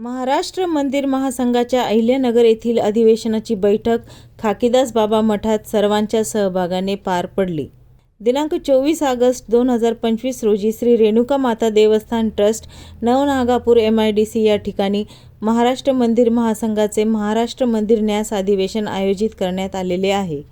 महाराष्ट्र मंदिर महासंघाच्या अहिल्यानगर येथील अधिवेशनाची बैठक खाकीदास बाबा मठात सर्वांच्या सहभागाने पार पडली. दिनांक चोवीस ऑगस्ट दोन हजार पंचवीस रोजी श्री रेणुका माता देवस्थान trust Navnagapur M I D C या ठिकाणी महाराष्ट्र मंदिर महासंघाचे महाराष्ट्र मंदिर न्यास अधिवेशन आयोजित करण्यात आलेले आहे.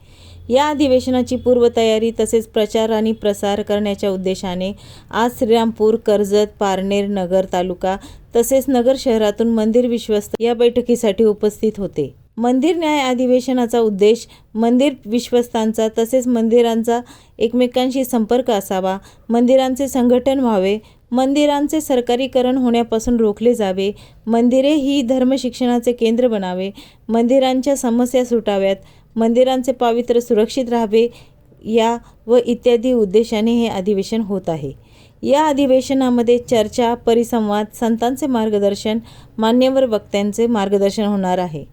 या अधिवेशनाची पूर्वतयारी तसेच प्रचार आणि प्रसार करण्याच्या उद्देशाने आज श्रीरामपूर कर्जत पारनेर नगर तालुका तसेच नगर शहरातून मंदिर विश्वस्त या बैठकीसाठी उपस्थित होते. मंदिर न्याय अधिवेशनाचा उद्देश मंदिर विश्वस्तांचा तसेच मंदिरांचा एकमेकांशी संपर्क असावा मंदिरांचे संघटन व्हावे मंदिरांचे सरकारीकरण होण्यापासून रोखले जावे मंदिरे ही धर्मशिक्षणाचे केंद्र बनावे मंदिरांच्या समस्या सुटाव्यात मंदिरांचे पावित्र्य सुरक्षित राहावे या व इत्यादी उद्देशाने हे अधिवेशन होत आहे. या अधिवेशनामध्ये चर्चा परिसंवाद संतांचे मार्गदर्शन मान्यवर वक्त्यांचे मार्गदर्शन होणार आहे.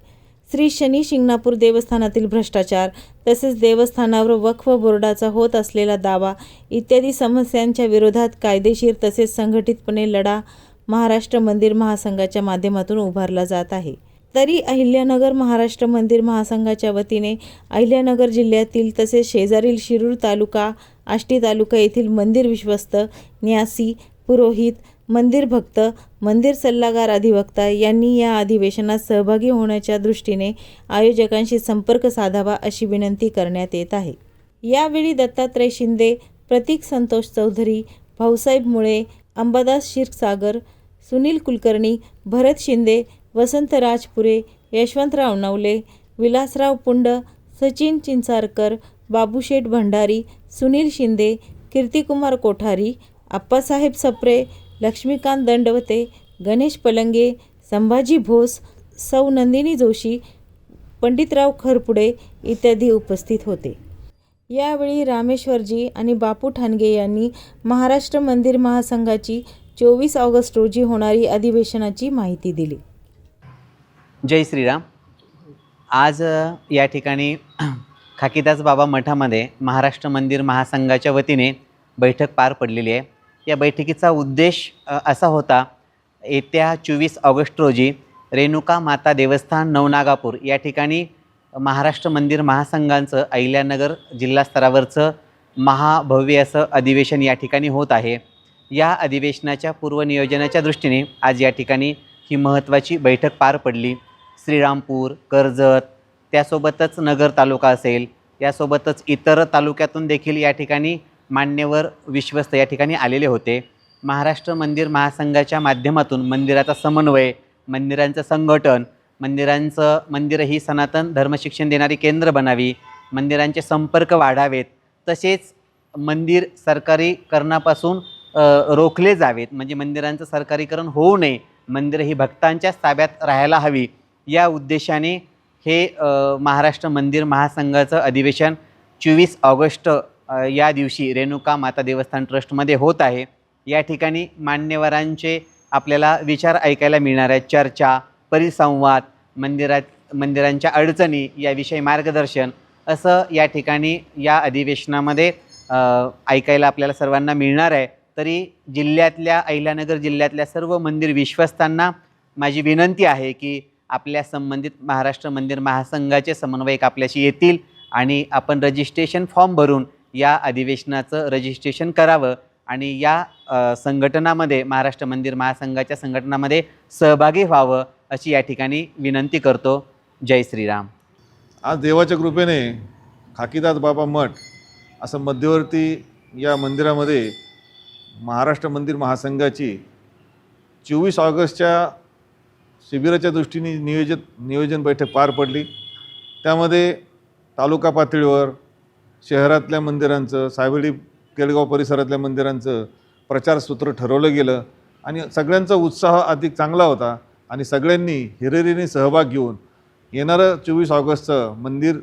श्री शनी शिंगणापूर देवस्थानातील भ्रष्टाचार तसेच देवस्थानावर वक्फ बोर्डाचा होत असलेला दावा इत्यादी समस्यांच्या विरोधात कायदेशीर तसेच संघटितपणे लढा महाराष्ट्र मंदिर महासंघाच्या माध्यमातून उभारला जात आहे. तरी अहिल्यानगर महाराष्ट्र मंदिर महासंघाच्या वतीने अहिल्यानगर जिल्ह्यातील तसेच शेजारील शिरूर तालुका आष्टी तालुका येथील मंदिर विश्वस्त न्यासी पुरोहित मंदिर भक्त मंदिर सल्लागार अधिवक्ता यांनी या अधिवेशनात सहभागी होण्याच्या दृष्टीने आयोजकांशी संपर्क साधावा अशी विनंती करण्यात येत आहे. यावेळी दत्तात्रय शिंदे प्रतीक संतोष चौधरी भाऊसाहेब मुळे अंबादास क्षीरसागर सुनील कुलकर्णी भरत शिंदे वसंत राजपुरे यशवंतराव नवले विलासराव पुंड सचिन चिंचारकर बाबूशेठ भंडारी सुनील शिंदे कीर्तिकुमार कोठारी आप्पासाहेब सप्रे लक्ष्मीकांत दंडवते गणेश पलंगे संभाजी भोस सौ नंदिनी जोशी पंडितराव खरपुडे इत्यादी उपस्थित होते. यावेळी रामेश्वरजी आणि बापू ठाणगे यांनी महाराष्ट्र मंदिर महासंघाची चोवीस ऑगस्ट रोजी होणारी अधिवेशनाची माहिती दिली. जय श्रीराम. आज या ठिकाणी खाकीदास बाबा मठामध्ये महाराष्ट्र मंदिर महासंघाच्या वतीने बैठक पार पडलेली आहे. या बैठकीचा उद्देश असा होता येत्या चोवीस ऑगस्ट रोजी रेणुका माता देवस्थान नवनागापूर या ठिकाणी महाराष्ट्र मंदिर महासंघांचं अहिल्यानगर जिल्हा स्तरावरचं महाभव्य असं अधिवेशन या ठिकाणी होत आहे. या अधिवेशनाच्या पूर्वनियोजनाच्या दृष्टीने आज या ठिकाणी ही महत्त्वाची बैठक पार पडली. श्रीरामपूर कर्जत त्यासोबतच नगर तालुका असेल यासोबतच इतर तालुक्यातून देखील या ठिकाणी मान्यवर विश्वस्त या ठिकाणी आलेले होते. महाराष्ट्र मंदिर महासंघाच्या माध्यमातून मंदिराचा समन्वय मंदिरांचं संघटन मंदिरांचं मंदिरं ही सनातन धर्मशिक्षण देणारी केंद्र बनावी मंदिरांचे संपर्क वाढावेत तसेच मंदिर सरकारीकरणापासून रोखले जावेत. म्हणजे मंदिरांचं सरकारीकरण होऊ नये. मंदिरं ही भक्तांच्याच ताब्यात राहायला हवी. या उद्देशाने हे महाराष्ट्र मंदिर महासंघाचं अधिवेशन चोवीस ऑगस्ट या दिवशी रेणुका माता देवस्थान ट्रस्टमध्ये होत आहे. या ठिकाणी मान्यवरांचे आपल्याला विचार ऐकायला मिळणार आहेत. चर्चा परिसंवाद मंदिरात मंदिरांच्या अडचणी याविषयी मार्गदर्शन असं या ठिकाणी या अधिवेशनामध्ये ऐकायला आपल्याला सर्वांना मिळणार आहे. तरी जिल्ह्यातल्या अहिल्यानगर जिल्ह्यातल्या सर्व मंदिर विश्वस्तांना माझी विनंती आहे की आपल्या संबंधित महाराष्ट्र मंदिर महासंघाचे समन्वयक आपल्याशी येतील आणि आपण रजिस्ट्रेशन फॉर्म भरून या अधिवेशनाचं रजिस्ट्रेशन करावं आणि या संघटनामध्ये महाराष्ट्र मंदिर महासंघाच्या संघटनामध्ये सहभागी व्हावं अशी या ठिकाणी विनंती करतो. जय श्रीराम. आज देवाच्या कृपेने खाकीदास बाबा मठ असं मध्यवर्ती या मंदिरामध्ये महाराष्ट्र मंदिर महासंघाची चोवीस ऑगस्टच्या शिबिराच्या दृष्टीने नियोजित नियोजन बैठक पार पडली. त्यामध्ये तालुका पातळीवर शहरातल्या मंदिरांचं सावेळी केळगाव परिसरातल्या मंदिरांचं प्रचारसूत्र ठरवलं गेलं आणि सगळ्यांचा उत्साह अधिक चांगला होता आणि सगळ्यांनी हिरिरीने सहभाग घेऊन येणारं चोवीस ऑगस्टचं मंदिर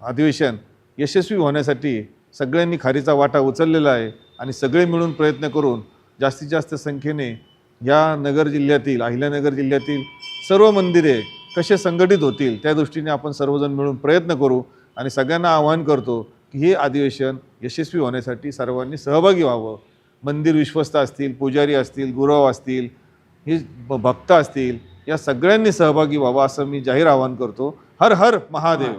अधिवेशन यशस्वी होण्यासाठी सगळ्यांनी खारीचा वाटा उचललेला आहे आणि सगळे मिळून प्रयत्न करून जास्तीत जास्त संख्येने या नगर जिल्ह्यातील अहिल्यानगर जिल्ह्यातील सर्व मंदिरे कसे संघटित होतील त्या दृष्टीने आपण सर्वजण मिळून प्रयत्न करू आणि सगळ्यांना आवाहन करतो की हे अधिवेशन यशस्वी होण्यासाठी सर्वांनी सहभागी व्हावं. मंदिर विश्वस्त असतील पुजारी असतील गुरव असतील हे भक्त असतील या सगळ्यांनी सहभागी व्हावा असं मी जाहीर आवाहन करतो. हर हर महादेव.